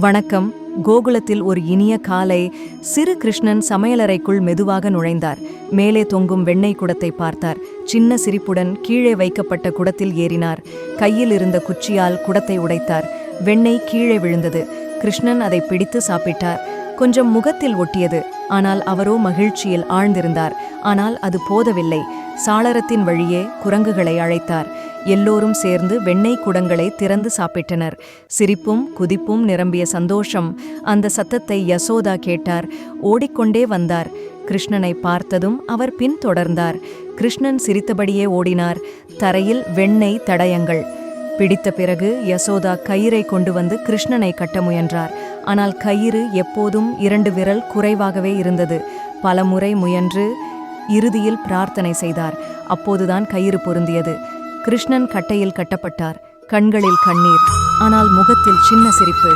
வணக்கம். கோகுலத்தில் ஒரு இனிய காலை சிறு கிருஷ்ணன் சமையலறைக்குள் மெதுவாக நுழைந்தார். மேலே தொங்கும் வெண்ணெய் குடத்தை பார்த்தார். சின்ன சிரிப்புடன் கீழே வைக்கப்பட்ட குடத்தில் ஏறினார். கையில் இருந்த குச்சியால் குடத்தை உடைத்தார். வெண்ணெய் கீழே விழுந்தது. கிருஷ்ணன் அதை பிடித்து சாப்பிட்டார். கொஞ்சம் முகத்தில் ஒட்டியது. ஆனால் அவரோ மகிழ்ச்சியில் ஆழ்ந்திருந்தார். ஆனால் அது போதவில்லை. சாளரத்தின் வழியே குரங்குகளை அழைத்தார். எல்லோரும் சேர்ந்து வெண்ணெய் குடங்களை திறந்து சாப்பிட்டனர். சிரிப்பும் குதிப்பும் நிரம்பிய சந்தோஷம். அந்த சத்தத்தை யசோதா கேட்டார். ஓடிக்கொண்டே வந்தார். கிருஷ்ணனை பார்த்ததும் அவர் பின்தொடர்ந்தார் கிருஷ்ணன் சிரித்தபடியே ஓடினார். தரையில் வெண்ணெய் தடயங்கள். பிடித்த பிறகு யசோதா கயிறை கொண்டு வந்து கிருஷ்ணனை கட்ட முயன்றார். ஆனால் கயிறு எப்போதும் இரண்டு விரல் குறைவாகவே இருந்தது. பலமுறை முயன்று இறுதியில் பிரார்த்தனை செய்தார். அப்போதுதான் கயிறு பொருந்தியது. கிருஷ்ணன் கட்டையில் கட்டப்பட்டார். கண்களில் கண்ணீர் ஆனால் முகத்தில் சின்ன சிரிப்பு.